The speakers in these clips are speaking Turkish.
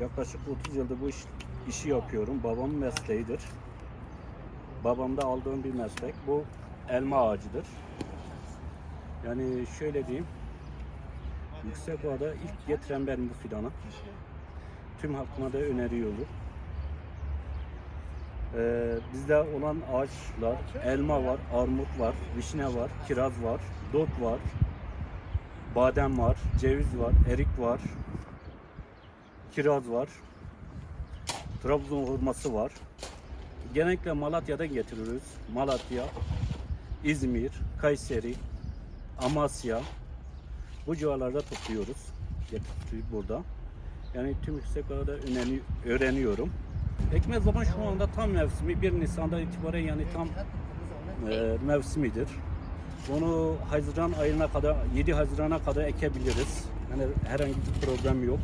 Yaklaşık 30 yıldır bu iş, işi yapıyorum. Babamın mesleğidir. Babamda aldığım bir meslek. Bu elma ağacıdır. Yani şöyle diyeyim. Yüksek Ova'da ilk getiren benim bu fidanı. Tüm halkıma da öneriyorum. Ee, bizde olan ağaçlar, elma var, armut var, vişne var, kiraz var, dut var, badem var, ceviz var, erik var, kiraz var, Trabzon hurması var. Genellikle Malatya'dan getiriyoruz. Malatya, İzmir, Kayseri, Amasya bu civarlarda topluyoruz. Getirip burada. Yani tüm yüksek orada öğreni- öğreniyorum. Ekmek zaman şu anda tam mevsimi. 1 Nisan'da itibaren yani tam e, mevsimidir. Onu Haziran ayına kadar, 7 Haziran'a kadar ekebiliriz. Yani herhangi bir problem yok.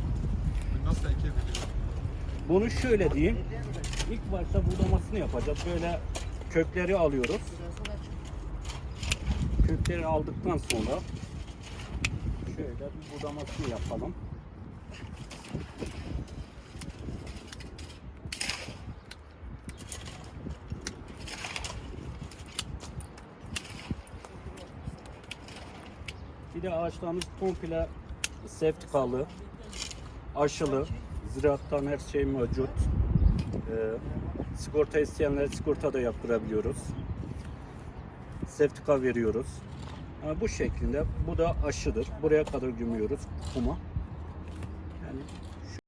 Nasıl ekebiliyor? Bunu şöyle diyeyim. İlk başta budamasını yapacağız. Böyle kökleri alıyoruz. Kökleri aldıktan sonra şöyle bir budamasını yapalım. Bir de ağaçlarımız komple seftikalı, aşılı, ziraattan her şey mevcut. Ee, sigorta isteyenlere sigorta da yaptırabiliyoruz. Seftika veriyoruz. Ha, bu şeklinde. Bu da aşıdır. Buraya kadar gömüyoruz kuma. Yani